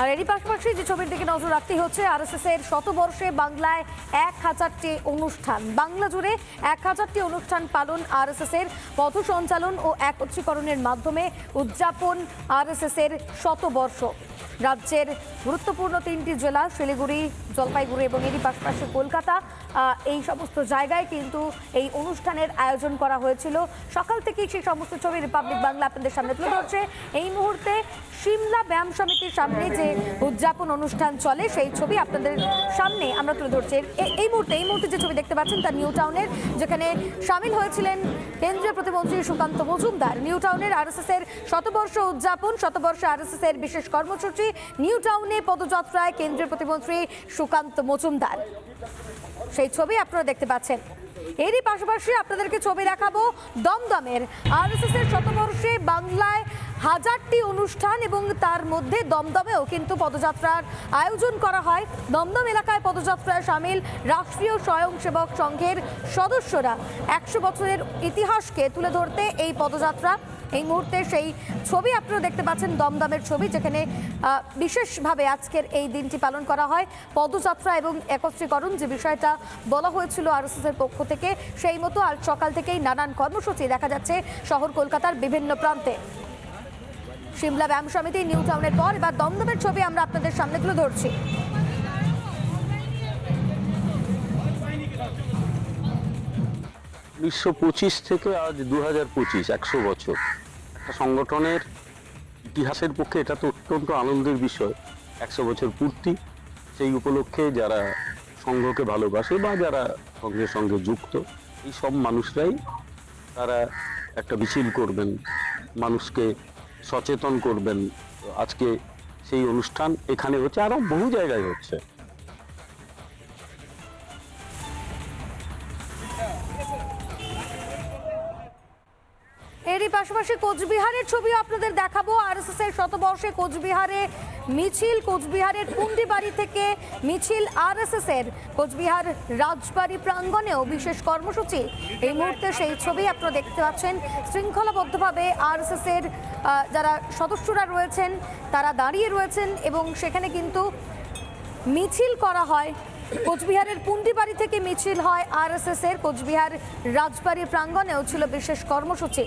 আর এরই পাশাপাশি যে ছবির দিকে নজর রাখতে হচ্ছে আরএসএস এর শতবর্ষে বাংলায় এক হাজারটি অনুষ্ঠান। বাংলা জুড়ে এক হাজারটি অনুষ্ঠান পালন আরএসএস এর পথ সঞ্চালন ও একত্রীকরণের মাধ্যমে উদযাপন আরএসএস এর শতবর্ষ। রাজ্যের গুরুত্বপূর্ণ তিনটি জেলা, শিলিগুড়ি, জলপাইগুড়ি এবং এরই পাশাপাশি কলকাতা এই সমস্ত জায়গায় কিন্তু এই অনুষ্ঠানের আয়োজন করা হয়েছিল। সকাল থেকেই সেই সমস্ত ছবি রিপাবলিক বাংলা আপনাদের সামনে তুলে ধরছে। এই মুহূর্তে সিমলা ব্যায়াম সমিতির সামনে যে উদযাপন অনুষ্ঠান চলে, সেই ছবি আপনাদের সামনে আমরা তুলে ধরছি। এই মুহূর্তে এই মুহূর্তে যে ছবি দেখতে পাচ্ছেন তা নিউ টাউনের, যেখানে সামিল হয়েছিলেন কেন্দ্রীয় প্রতিমন্ত্রী সুকান্ত মজুমদার। নিউ টাউনের আরএসএস এর শতবর্ষ উদযাপন, শতবর্ষ আরএসএস এর বিশেষ কর্মসূচি, নিউ টাউনে পদযাত্রায় কেন্দ্রীয় প্রতিমন্ত্রী সুকান্ত মজুমদার। সেই ছবি আপনারা দেখতে পাচ্ছেন। এরই পাশাপাশি আপনাদেরকে ছবি দেখাবো দমদমের আরএসএস এর শতবর্ষে বাংলায় হাজারটি অনুষ্ঠান এবং তার মধ্যে দমদমেও কিন্তু পদযাত্রার আয়োজন করা হয়। দমদম এলাকায় পদযাত্রায় সামিল রাষ্ট্রীয় স্বয়ংসেবক সংঘের সদস্যরা। একশো বছরের ইতিহাসকে তুলে ধরতে এই পদযাত্রা এই মুহূর্তে সেই ছবি আপনারা দেখতে পাচ্ছেন, দমদমের ছবি, যেখানে বিশেষভাবে আজকের এই দিনটি পালন করা হয়। পদযাত্রা এবং একত্রীকরণ যে বিষয়টা বলা হয়েছিল আরএসএস এর পক্ষ থেকে, সেই মতো আজ সকাল থেকেই নানান কর্মসূচি দেখা যাচ্ছে শহর কলকাতার বিভিন্ন প্রান্তে। সিমলা ব্যায়াম সমিতি, নিউ টাউনের পর এবার দমদমের ছবি আমরা আপনাদের সামনে তুলে ধরছি। উনিশশো পঁচিশ থেকে আজ দু হাজার পঁচিশ, একশো বছর। একটা সংগঠনের ইতিহাসের পক্ষে এটা তো অত্যন্ত আনন্দের বিষয়। একশো বছর পূর্তি, সেই উপলক্ষে যারা সংঘকে ভালোবাসে বা যারা সংঘের সঙ্গে যুক্ত, এই সব মানুষরাই তারা একটা মিছিল করবেন, মানুষকে সচেতন করবেন। আজকে সেই অনুষ্ঠান এখানে হচ্ছে আরও বহু জায়গায় হচ্ছে। পাশাপাশি কোচবিহারের ছবিও আপনাদের দেখাবো। আরএসএস এর শতবর্ষে কোচবিহারে মিছিল, কোচবিহারের পুন্ডিবাড়ি থেকে মিছিল আরএসএস এর। কোচবিহার রাজবাড়ি প্রাঙ্গণেও বিশেষ কর্মসূচি। এই মুহূর্তে সেই ছবি আপনারা দেখতে পাচ্ছেন। শৃঙ্খলাবদ্ধভাবে আরএসএস এর যারা সদস্যরা রয়েছেন, তারা দাঁড়িয়ে রয়েছেন এবং সেখানে কিন্তু মিছিল করা হয়। কোচবিহারের পুন্ডিবাড়ি থেকে মিছিল হয় আর এস এর। কোচবিহার রাজবাড়ি প্রাঙ্গণেও ছিল বিশেষ কর্মসূচি।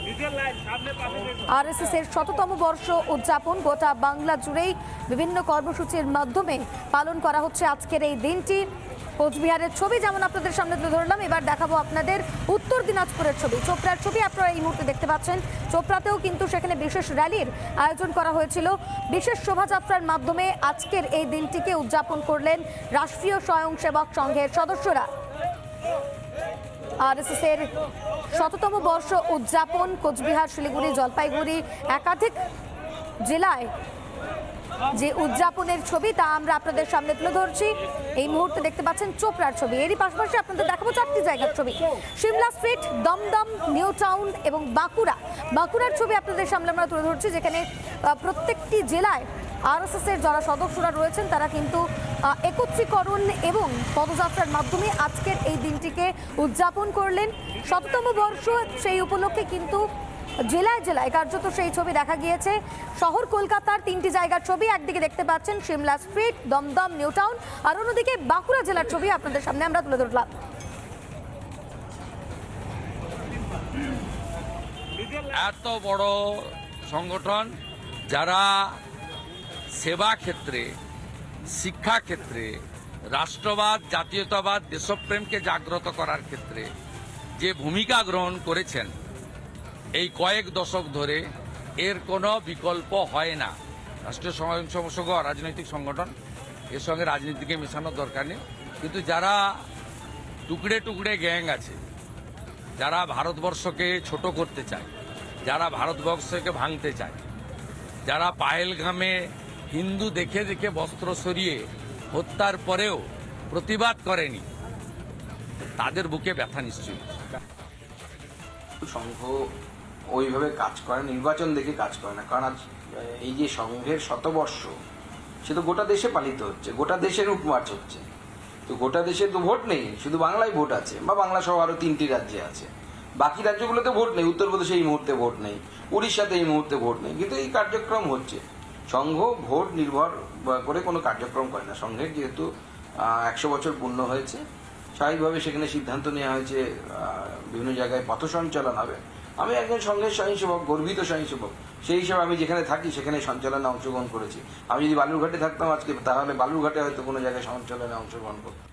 আরএসএস এর শততম বর্ষ উদযাপন গোটা বাংলা জুড়েই বিভিন্ন কর্মসূচির মাধ্যমে পালন করা হচ্ছে আজকের এই দিনটি। কোচবিহারের ছবি যেমন আপনাদের সামনে তুলে ধরলাম, এবার দেখাবো আপনাদের উত্তর দিনাজপুরের ছবি। চোপড়ার ছবি আপনারা এই মুহূর্তে দেখতে পাচ্ছেন। চোপড়াতেও কিন্তু সেখানে বিশেষ র্যালির আয়োজন করা হয়েছিল। বিশেষ শোভাযাত্রার মাধ্যমে আজকের এই দিনটিকে উদযাপন করলেন রাষ্ট্রীয় স্বয়ংসেবক সংঘের সদস্যরা। আরএসএস শততম বর্ষ উদযাপন, কোচবিহার, শিলিগুড়ি, জলপাইগুড়ি, একাধিক জেলায় যে উদযাপনের ছবি, তা আমরা আপনাদের সামনে তুলে ধরছি। এই মুহূর্তে দেখতে পাচ্ছেন চোপড়ার ছবি। এরই পাশাপাশি আপনাদের দেখাবো চারটি জায়গার ছবি। Simla street, Dumdum, new town এবং বাঁকুড়া। বাঁকুড়ার ছবি আপনাদের সামনে আমরা তুলে ধরছি, যেখানে প্রত্যেকটি জেলায় আরএসএস এর যারা সদস্যরা রয়েছেন, তারা কিন্তু একত্রীকরণ এবং পদযাত্রার মাধ্যমে আজকের এই দিনটিকে উদযাপন করলেন। শততম বর্ষ সেই উপলক্ষে কিন্তু জেলায় জেলায়। কার্যত সেই ছবি দেখা গিয়েছে। শহর কলকাতার তিনটি জায়গার ছবি। একদিকে দেখতে পাচ্ছেন Simla street, Dumdum new town আর অন্যদিকে বাঁকুড়া জেলার ছবি আপনাদের সামনে আমরা তুলে ধরলাম। এত বড় সংগঠন, যারা সেবা ক্ষেত্রে, শিক্ষা ক্ষেত্রে, রাষ্ট্রবাদ, জাতীয়তাবাদ, দেশপ্রেমকে জাগ্রত করার ক্ষেত্রে যে ভূমিকা গ্রহণ করেছেন এই কয়েক দশক ধরে এর কোনো বিকল্প হয় না। রাষ্ট্রীয় স্বয়ংসেবক রাজনৈতিক সংগঠন, এর সঙ্গে রাজনীতিকে মেশানোর দরকার নেই। কিন্তু যারা টুকরে টুকরে গ্যাং আছে, যারা ভারতবর্ষকে ছোট করতে চায়, যারা ভারতবর্ষকে ভাঙতে চায়, যারা পায়েলগামে হিন্দু দেখে দেখে বস্ত্র সরিয়ে হত্যার পরেও প্রতিবাদ করেনি, তাদের বুকে ব্যথা নিশ্চয়ই। সংঘ ওইভাবে কাজ করে নির্বাচন দেখে কাজ করে না। কারণ আজ, এই যে সংঘের শতবর্ষ, সে তো গোটা দেশে পালিত হচ্ছে, গোটা দেশের উপমার্চ হচ্ছে। তো গোটা দেশে তো ভোট নেই, শুধু বাংলায় ভোট আছে, বা বাংলা সহ আরও তিনটি রাজ্যে আছে। বাকি রাজ্যগুলোতে ভোট নেই, উত্তরপ্রদেশে এই মুহূর্তে ভোট নেই, উড়িষ্যাতে এই মুহূর্তে ভোট নেই, কিন্তু এই কার্যক্রম হচ্ছে। সংঘ ভোট নির্ভর করে কোনো কার্যক্রম করে না। সংঘের যেহেতু একশো বছর পূর্ণ হয়েছে, স্বাভাবিকভাবে সেখানে সিদ্ধান্ত নেওয়া হয়েছে বিভিন্ন জায়গায় পথ সঞ্চালন হবে। আমি একজন সঙ্গে স্বয়ংসেবক, গর্বিত স্বয়ংসেবক। সেই হিসাবে আমি যেখানে থাকি, সেখানে সঞ্চালনে অংশগ্রহণ করেছি। আমি যদি বালুরঘাটে থাকতাম আজকে, তাহলে বালুরঘাটে হয়তো কোনো জায়গায় সঞ্চালনে অংশগ্রহণ করতাম।